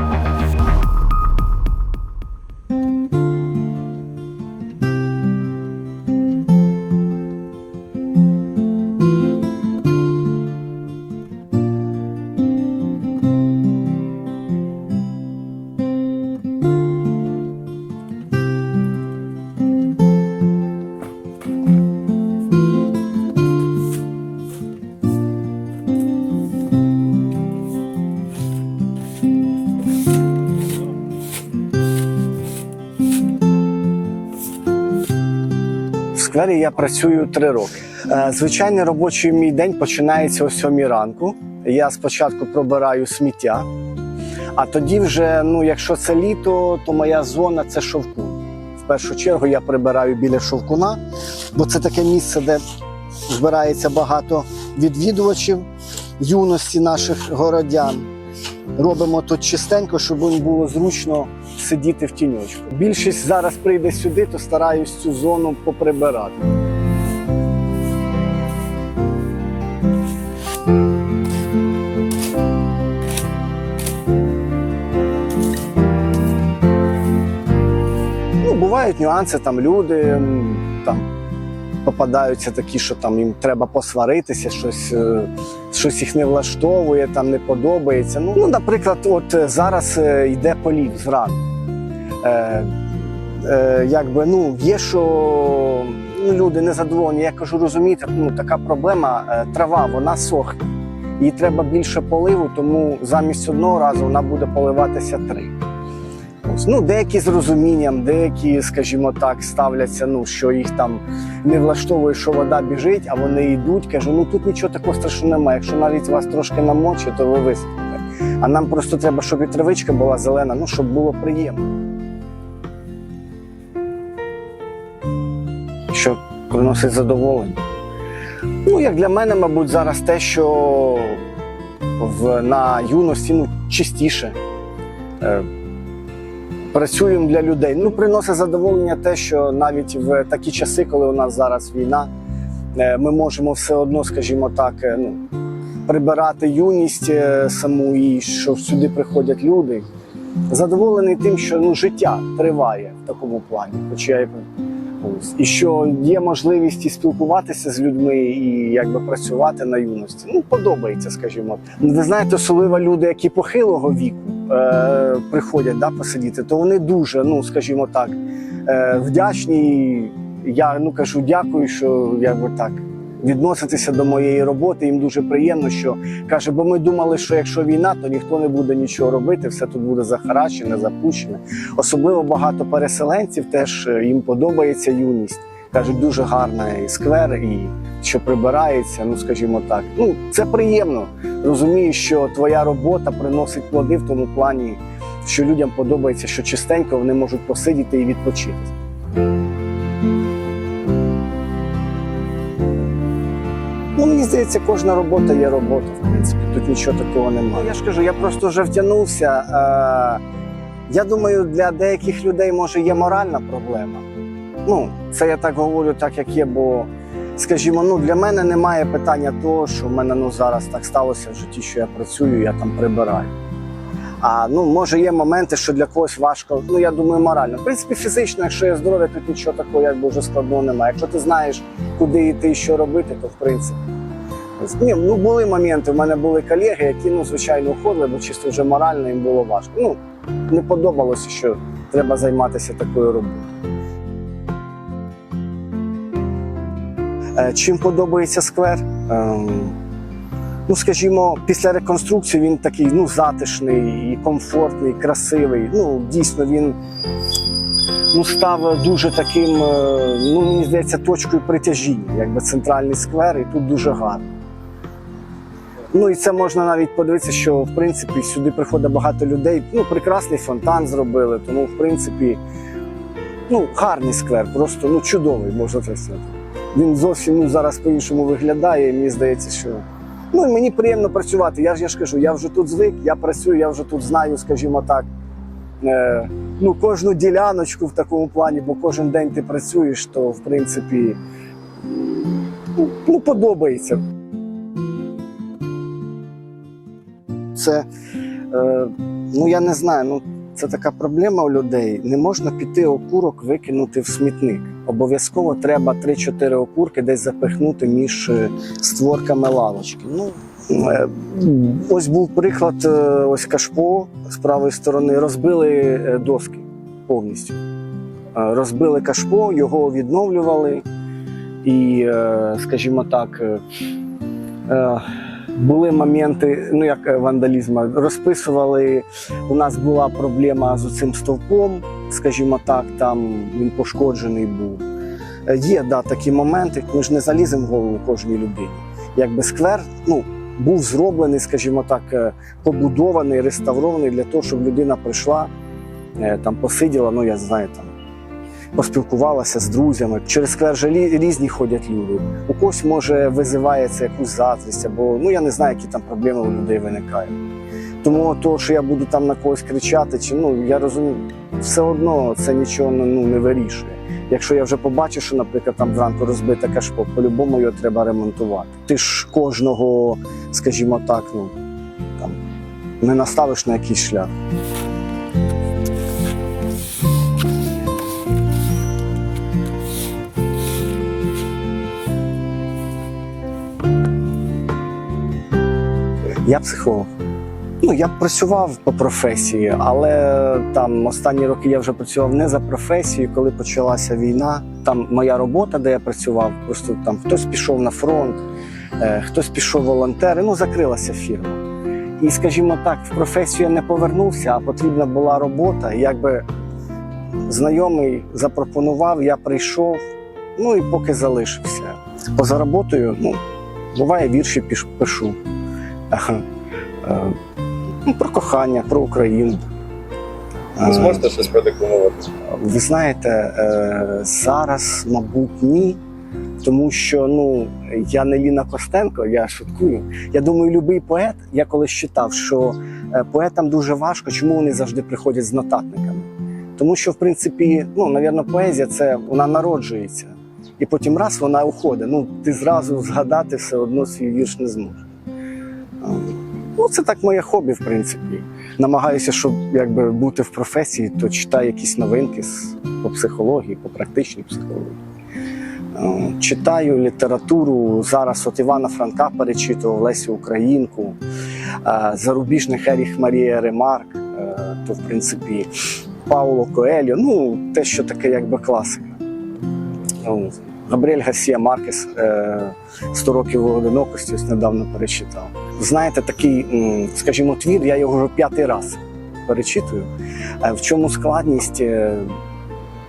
В сквері я працюю три роки. Е, Звичайний робочий мій день починається о сьомій ранку. Я спочатку пробираю сміття, а тоді, вже, ну, якщо це літо, то моя зона це шовкун. В першу чергу я прибираю біля шовкуна, бо це таке місце, де збирається багато відвідувачів юності наших городян. Робимо тут чистенько, щоб їм було зручно сидіти в тіньочку. Більшість зараз прийде сюди, то стараюсь цю зону поприбирати. Ну, бувають нюанси, там люди там попадаються такі, що там їм треба посваритися, щось, е, щось їх не влаштовує, там не подобається. Ну, ну наприклад, от е, зараз е, йде полів зранку. Е, е, якби, ну, є, що ну, люди незадоволені. Я кажу, розумієте, ну, така проблема, трава, вона сохне. Їй треба більше поливу, тому замість одного разу вона буде поливатися три. Ось. Ну, деякі з розумінням, деякі, скажімо так, ставляться, ну, що їх там не влаштовує, що вода біжить, а вони йдуть. Кажу, ну тут нічого такого страшного немає. Якщо навіть вас трошки намочить, то ви висипите. А нам просто треба, щоб і травичка була зелена, ну, щоб було приємно. Що приносить задоволення. Ну, як для мене, мабуть, зараз те, що в, на юності ну, чистіше. Працюємо для людей. Ну, приносить задоволення те, що навіть в такі часи, коли у нас зараз війна, е, ми можемо все одно, скажімо так, е, ну, прибирати юність е, саму і що сюди приходять люди. Задоволений тим, що ну, життя триває в такому плані. Хоча я і що є можливість і спілкуватися з людьми і якби працювати на юності. Ну, подобається, скажімо. Ви знаєте, особливо люди, які похилого віку е, приходять да, посидіти, то вони дуже, ну скажімо так, е, вдячні. Я ну кажу, дякую, що якби так. Відноситися до моєї роботи їм дуже приємно, що каже, бо ми думали, що якщо війна, то ніхто не буде нічого робити, все тут буде захарачене, запущене. Особливо багато переселенців теж е, їм подобається юність. Кажуть, дуже гарний сквер і що прибирається. Ну скажімо так. Ну це приємно. Розумієш, що твоя робота приносить плоди в тому плані, що людям подобається, що чистенько вони можуть посидіти і відпочити. Ну, мені здається, кожна робота є робота, в принципі. Тут нічого такого немає. Я ж кажу, я просто вже втягнувся. Е, я думаю, для деяких людей може є моральна проблема. Ну, це я так говорю, так як є, бо, скажімо, ну для мене немає питання того, що в мене ну, зараз так сталося в житті, що я працюю, я там прибираю. А ну, може, є моменти, що для когось важко. Ну, я думаю, морально. В принципі, фізично, якщо є здоров'я, тут нічого такого якби вже складного немає. Якщо ти знаєш, куди йти і що робити, то в принципі. Ні, ну були моменти. У мене були колеги, які ну, звичайно уходили, бо чисто вже морально їм було важко. Ну, не подобалося, що треба займатися такою роботою. Чим подобається сквер? Ем, ну, скажімо, після реконструкції він такий ну, затишний, і комфортний, красивий. Ну, дійсно, він ну, став дуже таким, е, ну, мені здається, точкою притяжіння, якби центральний сквер, і тут дуже гарно. Ну і це можна навіть подивитися, що в принципі сюди приходить багато людей. Ну, прекрасний фонтан зробили, тому в принципі, ну, гарний сквер, просто ну, чудовий, можна так сказати. Він зовсім ну, зараз по-іншому виглядає, і мені здається, що ну, мені приємно працювати. Я ж я ж кажу, я вже тут звик, я працюю, я вже тут знаю, скажімо так, е, ну, кожну діляночку в такому плані, бо кожен день ти працюєш, то в принципі ну, ну, подобається. Це е, Ну я не знаю. Ну це така проблема у людей. Не можна піти окурок викинути в смітник. Обов'язково треба 3-4 окурки десь запихнути між е, створками лавочки. Ну е, ось був приклад. е, Ось кашпо з правої сторони розбили доски повністю. Розбили кашпо, його відновлювали, і, скажімо так. Були моменти, ну як е, вандалізму, розписували. У нас була проблема з цим стовпом, скажімо так, там він пошкоджений був. Е, Є да, такі моменти, ми ж не заліземо в голову кожній людині. Якби сквер ну, був зроблений, скажімо так, е, побудований, реставрований для того, щоб людина прийшла, там посиділа, ну я знаю, там поспілкувалася з друзями. Через сквер же різні ходять люди. У когось може визивається якусь заздрість, або ну я не знаю, які там проблеми у людей виникають. Тому то, що я буду там на когось кричати, чи ну я розумію, все одно це нічого ну, не вирішує. Якщо я вже побачу, що, наприклад, там зранку розбите кашпо, по-любому його треба ремонтувати. Ти ж кожного, скажімо так, ну там не наставиш на якийсь шлях. Я психолог. Ну, я працював по професії, але там останні роки я вже працював не за професією. Коли почалася війна, там моя робота, де я працював, просто там хтось пішов на фронт, е, хтось пішов волонтери. Ну, закрилася фірма. І, скажімо так, в професію я не повернувся, а потрібна була робота. Якби знайомий запропонував, я прийшов, ну і поки залишився. Поза роботою, ну, буває, вірші пишу. Е, ну, про кохання, про Україну. Ви Е, зможете щось продекламувати? Ви знаєте, е, зараз, мабуть, ні. Тому що ну я не Ліна Костенко, я шуткую. Я думаю, будь-який поет, я колись читав, що поетам дуже важко, чому вони завжди приходять з нотатниками. Тому що, в принципі, ну, навірно, поезія це вона народжується, і потім раз вона уходить. Ну, ти зразу згадати все одно свій вірш не зможеш. Ну, це так моє хобі, в принципі. Намагаюся, щоб якби бути в професії, то читаю якісь новинки по психології, по практичній психології. Е, Читаю літературу. Зараз от Івана Франка перечитував Лесю Українку, е, зарубіжних Еріх Марія Ремарк, е, то в принципі Пауло Коельо, ну те, що таке якби класика. Габріель Гарсія Маркес е, «100 років одинокості ось недавно перечитав. Знаєте, такий, скажімо, твір, я його вже п'ятий раз перечитую. Е, В чому складність? Е,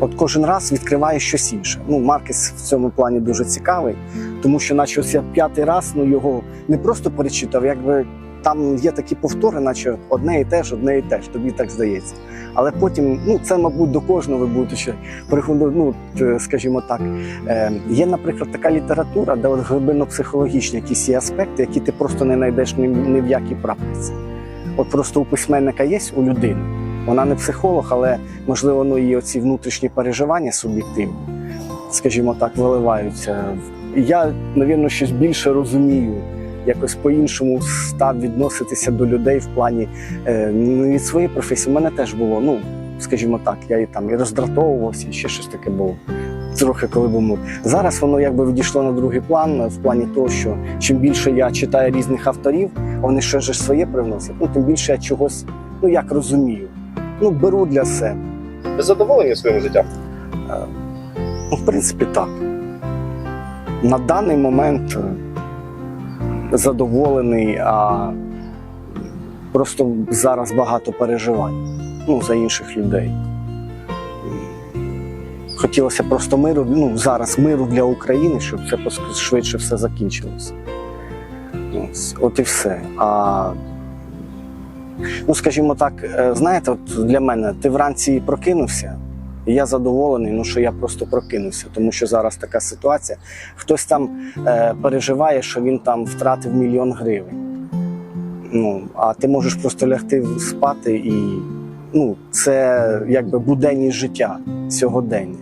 От кожен раз відкриває щось інше. Ну, Маркес в цьому плані дуже цікавий, тому що, наче ось я п'ятий раз ну, його не просто перечитав, якби там є такі повтори, наче одне і те ж, одне і те ж, тобі так здається. Але потім, ну це, мабуть, до кожного ви будете ще переходити, ну, скажімо так. Е, є, наприклад, така література, де от глибинно-психологічні якісь є аспекти, які ти просто не знайдеш ні, ні в якій практиці. От просто у письменника є у людини. Вона не психолог, але можливо ну, її оці внутрішні переживання суб'єктивні, скажімо так, виливаються. Я, навірно, щось більше розумію, якось по-іншому став відноситися до людей в плані е, від своєї професії. У мене теж було, ну, скажімо так, я і там і роздратовувався, і ще щось таке було. Трохи коли був. Зараз воно якби відійшло на другий план в плані того, що чим більше я читаю різних авторів, вони ще ж своє привносять, ну тим більше я чогось, ну як розумію, ну беру для себе. Ви задоволені своїм життям? Ну, в принципі, так. На даний момент е, задоволений, а просто зараз багато переживань ну, за інших людей. Хотілося просто миру, ну зараз миру для України, щоб це швидше все закінчилося. От і все. А ну, скажімо так, е, знаєте, от для мене ти вранці прокинувся, і я задоволений, ну що я просто прокинувся, тому що зараз така ситуація. Хтось там е, переживає, що він там втратив мільйон гривень. Ну, а ти можеш просто лягти спати і ну, це якби буденність життя сьогодення.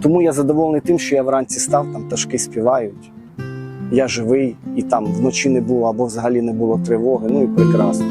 Тому я задоволений тим, що я вранці став, там пташки співають. Я живий, і там вночі не було або взагалі не було тривоги. Ну і прекрасно.